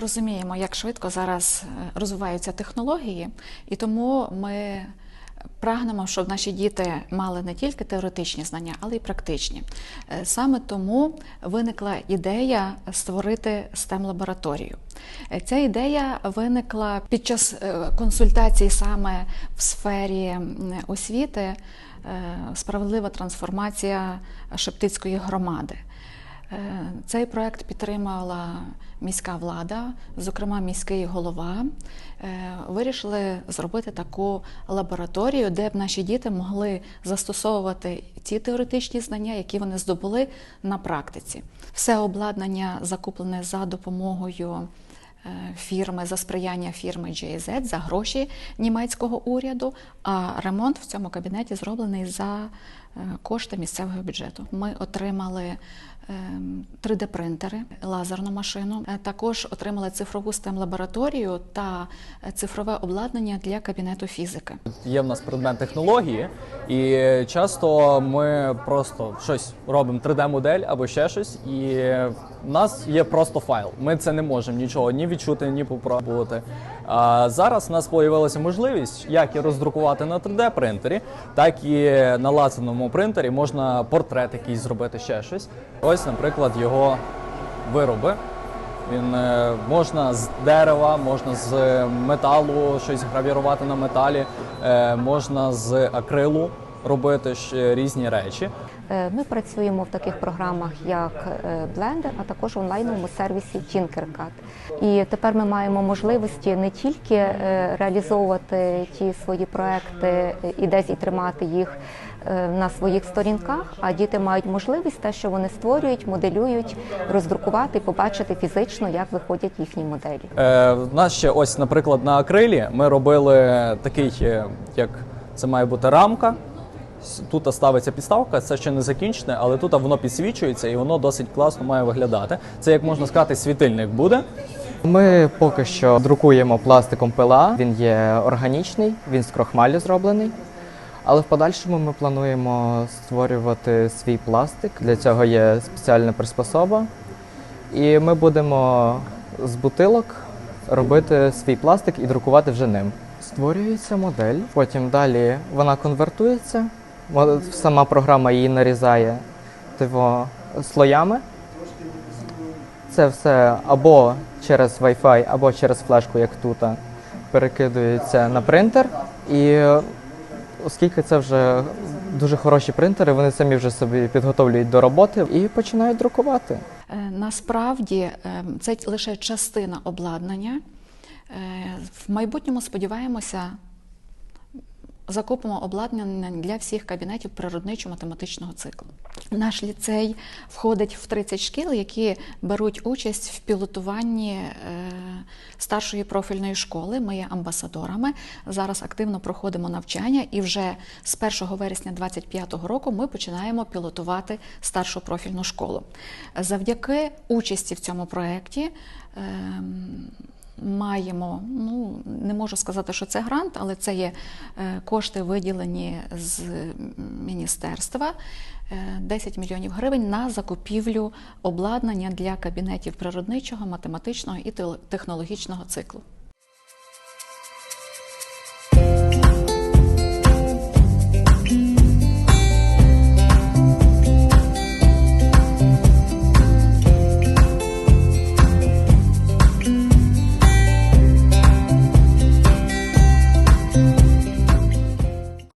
розуміємо, як швидко зараз е, розвиваються технології, і тому ми прагнемо, щоб наші діти мали не тільки теоретичні знання, але й практичні. Е, Саме тому виникла ідея створити stem лабораторію Е, Ця ідея виникла під час консультацій саме в сфері освіти, справедлива трансформація Шептицької громади. Е, Цей проект підтримала міська влада, зокрема міський голова. Е, Вирішили зробити таку лабораторію, де б наші діти могли застосовувати ті теоретичні знання, які вони здобули на практиці. Все обладнання закуплене за допомогою е, фірми за сприяння фірми GIZ за гроші німецького уряду. А ремонт в цьому кабінеті зроблений за кошти місцевого бюджету. Ми отримали ем, 3D-принтери, лазерну машину. Е, Також отримали цифрову stem лабораторію та е, цифрове обладнання для кабінету фізики. Є в нас предмет технології, і часто ми просто щось робимо 3D-модель або ще щось, і в нас є просто файл. Ми це не можемо нічого ні відчути, ні попробувати. А зараз в нас з'явилася можливість як і роздрукувати на 3D-принтері, так і на лазерному принтері можна портрет якийсь зробити ще щось. Ось, наприклад, його вироби. Він е, можна з дерева, можна з металу щось гравірувати на металі, е, можна з акрилу робити ще різні речі. Е, Ми працюємо в таких програмах, як е, Blender, а також в онлайновому сервісі Tinkercad. І тепер ми маємо можливості не тільки е, реалізовувати ті свої проекти е, і десь і тримати їх е, на своїх сторінках, а діти мають можливість те, що вони створюють, моделюють, роздрукувати побачити фізично, як виходять їхні моделі. Е, в нас ще ось, наприклад, на акрилі ми робили такий, е, як це має бути рамка. Тут ставиться підставка, це ще не закінчене, але тут воно підсвічується і воно досить класно має виглядати. Це, як можна сказати, світильник буде. Ми поки що друкуємо пластиком ПЛА. Він є органічний, він з крохмалю зроблений. Але в подальшому ми плануємо створювати свій пластик. Для цього є спеціальна приспособа. І ми будемо з бутилок робити свій пластик і друкувати вже ним. Створюється модель, потім далі вона конвертується. Сама програма її нарізає типу, слоями. Це все або через Wi-Fi, або через флешку, як тут, перекидується на принтер. І оскільки це вже дуже хороші принтери, вони самі вже собі підготовлюють до роботи і починають друкувати. Е, Насправді е, це лише частина обладнання. Е, В майбутньому сподіваємося, закупимо обладнання для всіх кабінетів природничо-математичного циклу. Наш ліцей входить в 30 шкіл, які беруть участь в пілотуванні е, старшої профільної школи. Ми є амбасадорами. Зараз активно проходимо навчання, і вже з 1 вересня 2025 року ми починаємо пілотувати старшу профільну школу. Завдяки участі в цьому проєкті. Маємо, ну не можу сказати, що це грант, але це є е, кошти виділені з міністерства. е, 10 мільйонів гривень на закупівлю обладнання для кабінетів природничого, математичного і технологічного циклу.